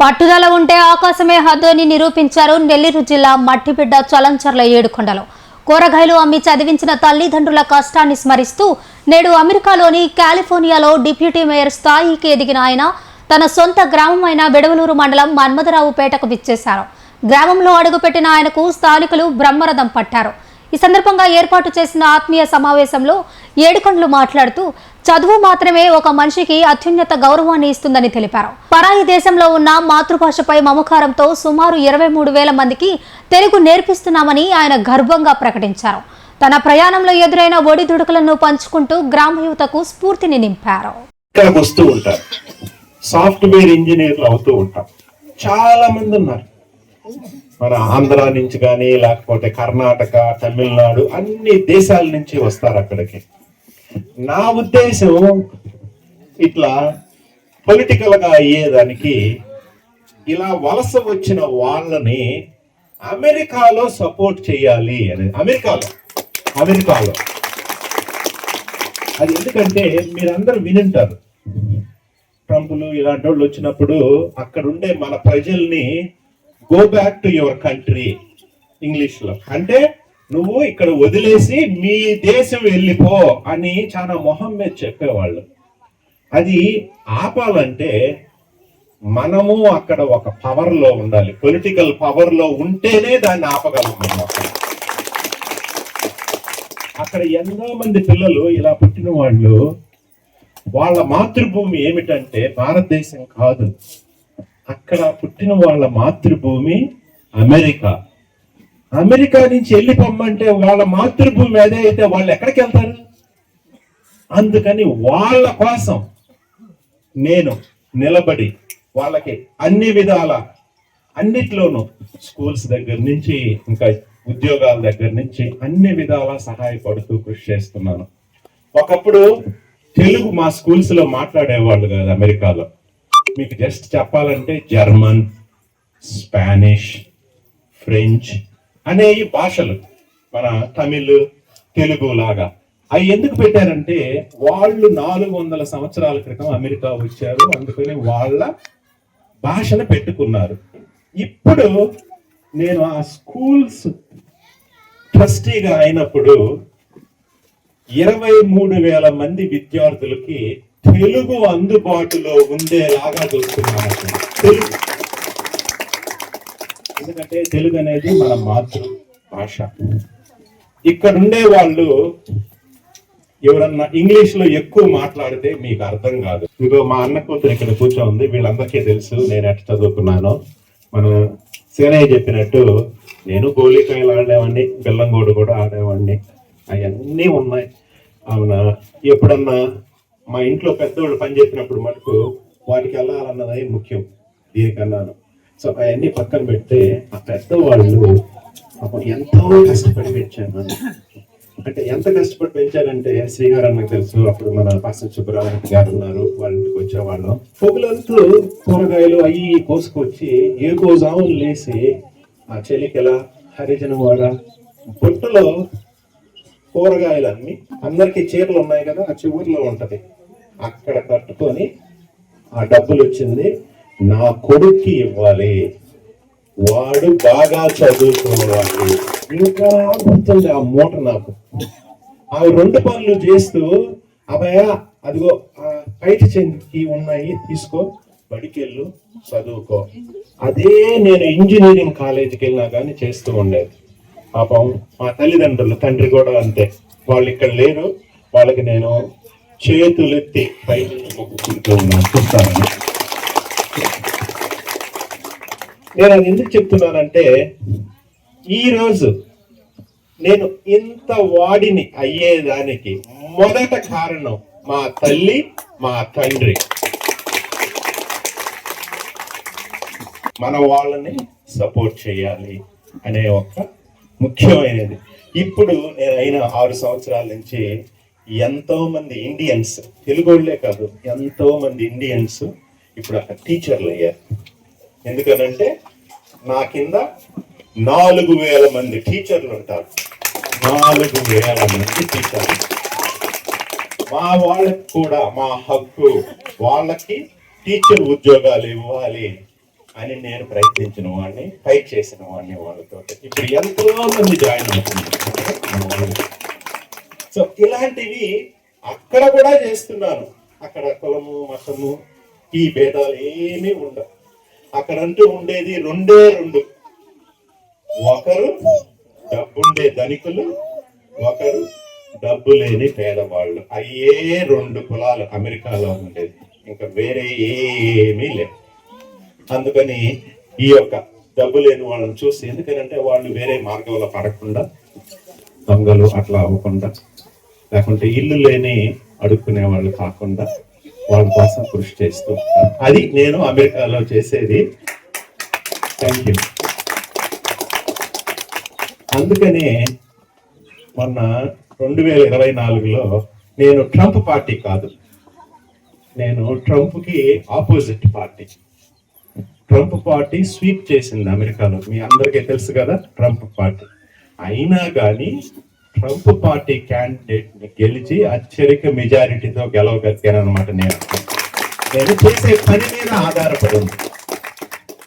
పట్టుదల ఉంటే ఆకాశమే హద్దు అని నిరూపించారు నెల్లూరు జిల్లా మట్టిబిడ్డ చలంచర్ల ఏడుకొండలో. కూరగాయలు అమ్మి చదివించిన తల్లిదండ్రుల కష్టాన్ని స్మరిస్తూ నేడు అమెరికాలోని కాలిఫోర్నియాలో డిప్యూటీ మేయర్ స్థాయికి ఎదిగిన ఆయన తన సొంత గ్రామమైన బెడవలూరు మండలం మన్మథరావుపేటకు విచ్చేశారు. గ్రామంలో అడుగుపెట్టిన ఆయనకు స్థానికులు బ్రహ్మరథం పట్టారు. ఈ సందర్భంగా ఏర్పాటు చేసిన ఆత్మీయ సమావేశంలో ఏడుకొండలు మాట్లాడుతూ చదువు మాత్రమే ఒక మనిషికి అత్యున్నత గౌరవాన్ని ఇస్తుందని తెలిపారు. పరాయి దేశంలో ఉన్న మాతృభాషపై మమకారంతో సుమారు ఇరవై మూడు వేల మందికి తెలుగు నేర్పిస్తున్నామని ఆయన గర్వంగా ప్రకటించారు. తన ప్రయాణంలో ఎదురైన ఒడిదుడుకులను పంచుకుంటూ గ్రామ యువతకు స్ఫూర్తిని నింపారు. వస్తూ ఉంటారు. సాఫ్ట్వేర్ ఇంజనీర్లు అవుతూ ఉంటారు. చాలా మంది ఉన్నారు. మన ఆంధ్ర నుంచి కానీ లేకపోతే కర్ణాటక తమిళనాడు అన్ని దేశాల నుంచి వస్తారు అక్కడికి. నా ఉద్దేశం ఇట్లా పొలిటికల్గా అయ్యేదానికి ఇలా వలస వచ్చిన వాళ్ళని అమెరికాలో సపోర్ట్ చేయాలి అనేది అమెరికాలో. అమెరికాలో. అది ఎందుకంటే మీరందరూ వినుంటారు. ట్రంపులు ఇలాంటి వాళ్ళు వచ్చినప్పుడు అక్కడుండే మన ప్రజల్ని go back to your country ఇంగ్లీష్లో అంటే నువ్వు ఇక్కడ వదిలేసి మీ దేశం వెళ్ళిపో అని చాలా మొహం మీద చెప్పేవాళ్ళు. అది ఆపాలంటే మనము అక్కడ ఒక పవర్లో ఉండాలి. పొలిటికల్ పవర్లో ఉంటేనే దాన్ని ఆపగలం అక్కడ. ఎంతో మంది పిల్లలు ఇలా పుట్టిన వాళ్ళు వాళ్ళ మాతృభూమి ఏమిటంటే భారతదేశం కాదు. అక్కడ పుట్టిన వాళ్ళ మాతృభూమి అమెరికా. అమెరికా నుంచి వెళ్ళి పొమ్మంటే వాళ్ళ మాతృభూమి అదే అయితే వాళ్ళు ఎక్కడికి వెళ్తారు? అందుకని వాళ్ళ కోసం నేను నిలబడి వాళ్ళకి అన్ని విధాల అన్నిట్లోనూ స్కూల్స్ దగ్గర నుంచి ఇంకా ఉద్యోగాల దగ్గర నుంచి అన్ని విధాలా సహాయపడుతూ కృషి చేస్తున్నాను. ఒకప్పుడు తెలుగు మా స్కూల్స్లో మాట్లాడేవాళ్ళు కాదు అమెరికాలో. మీకు జస్ట్ చెప్పాలంటే జర్మన్ స్పానిష్ ఫ్రెంచ్ అనే ఈ భాషలు మన తమిళ్ తెలుగు లాగా. అవి ఎందుకు పెట్టారంటే వాళ్ళు నాలుగు వందల సంవత్సరాల క్రితం అమెరికా వచ్చారు అందుకని వాళ్ళ భాషను పెట్టుకున్నారు. ఇప్పుడు నేను ఆ స్కూల్స్ ట్రస్టీగా అయినప్పుడు ఇరవై మూడు వేల మంది విద్యార్థులకి తెలుగు అందుబాటులో ఉండేలాగా చూస్తున్నాను. తెలుగు ఎందుకంటే తెలుగు అనేది మన మాతృ భాష ఇక్కడ ఉండే వాళ్ళు ఎవరన్నా ఇంగ్లీష్లో ఎక్కువ మాట్లాడితే మీకు అర్థం కాదు. ఇదిగో మా అన్న కూతురు ఇక్కడ కూర్చోంది వీళ్ళందరికీ తెలుసు నేను ఎట్లా చదువుకున్నాను. మన సేనయ్య చెప్పినట్టు నేను గోళీకాయలు ఆడేవాడిని బెల్లంగోడు కూడా ఆడేవాడిని అవన్నీ ఉన్నాయి. అవునా? ఎప్పుడన్నా మా ఇంట్లో పెద్దవాళ్ళు పని చేసినప్పుడు మటుకు వాటికి వెళ్ళాలన్నదే ముఖ్యం. దీనికన్నాను. సో అవన్నీ పక్కన పెడితే ఆ పెద్దవాళ్ళు పాపం ఎంతో కష్టపడి పెంచారు అంటే ఎంత కష్టపడి పెంచారంటే శ్రీగారు అన్నకు తెలుసు అప్పుడు మన పాస్టర్ సుబ్బరామరెడ్డి గారు ఉన్నారు వాళ్ళ ఇంటికి వచ్చేవాళ్ళు. పొగులంతా కూరగాయలు అవి కోసుకొచ్చి ఏ గోజాములు లేసి ఆ చెలికెల హరిజనవాడ కూరగాయలు కూరగాయలన్నీ అందరికీ చీరలు ఉన్నాయి కదా ఆ చివరిలో ఉంటది. అక్కడ కట్టుకొని ఆ డబ్బులు వచ్చింది నా కొడుక్కి ఇవ్వాలి. వాడు బాగా చదువుకోవాలి ఇంకా గుర్తుంది ఆ మూట నాకు. ఆ రెండు పనులు చేస్తూ అభయ అదిగో ఆ బయట చెందికి ఉన్నాయి తీసుకో బడికెళ్ళు చదువుకో. అదే నేను ఇంజనీరింగ్ కాలేజీకి వెళ్ళినా కానీ చేస్తూ ఉండేది. పాపం మా తల్లిదండ్రులు తండ్రి కూడా అంతే. వాళ్ళు ఇక్కడ లేరు. వాళ్ళకి నేను చేతులెత్తి పైకి మొక్కుకుంటూ ఉన్నాను నేను అది ఎందుకు చెప్తున్నానంటే ఈరోజు నేను ఇంత వాడిని అయ్యేదానికి మొదట కారణం మా తల్లి మా తండ్రి. మన వాళ్ళని సపోర్ట్ చేయాలి అనే ఒక ముఖ్యమైనది. ఇప్పుడు నేను అయిన ఆరు సంవత్సరాల నుంచి ఎంతో మంది ఇండియన్స్ వాళ్ళే కాదు ఎంతో మంది ఇండియన్స్ ఇప్పుడు అక్కడ టీచర్లు అయ్యారు. ఎందుకనంటే నా కింద నాలుగు వేల మంది టీచర్లు ఉంటారు. నాలుగు వేల మంది టీచర్లు. మా వాళ్ళకి కూడా మా హక్కు వాళ్ళకి టీచర్ ఉద్యోగాలు ఇవ్వాలి అని నేను ప్రయత్నించిన వాడిని ఫైట్ చేసిన వాడిని వాళ్ళతో ఇప్పుడు ఎంతో మంది జాయిన్ అవుతున్నారు. సో ఇలాంటివి అక్కడ కూడా చేస్తున్నాను అక్కడ కులము మతము ఈ భేదాలు ఏమీ ఉండవు. అక్కడంటూ ఉండేది రెండే రెండు. ఒకరు డబ్బుండే ధనికులు ఒకరు డబ్బు లేని పేదవాళ్ళు. అయ్యే రెండు కులాలు అమెరికాలో ఉండేది. ఇంకా వేరే ఏమీ లేవు. అందుకని ఈ యొక్క డబ్బు లేని వాళ్ళని చూసి ఎందుకంటే వాళ్ళు వేరే మార్గంలో పడకుండా దొంగలు అట్లా అవ్వకుండా లేకుంటే ఇల్లు లేని అడుక్కునే వాళ్ళు కాకుండా వాళ్ళ కోసం కృషి చేస్తూ అది నేను అమెరికాలో చేసేది. థ్యాంక్ యూ అందుకనే మొన్న రెండు వేల ఇరవై నాలుగులో నేను ట్రంప్ పార్టీ కాదు. నేను ట్రంప్కి opposite party. Trump party sweep చేసింది అమెరికాలో. మీ అందరికీ తెలుసు కదా ట్రంప్ పార్టీ. అయినా కానీ ట్రంప్ పార్టీ క్యాండిడేట్ని గెలిచి అత్యధిక మెజారిటీతో గెలవగలిగాను అనమాట నేను. నేను చేసే పని మీద ఆధారపడి ఉంది.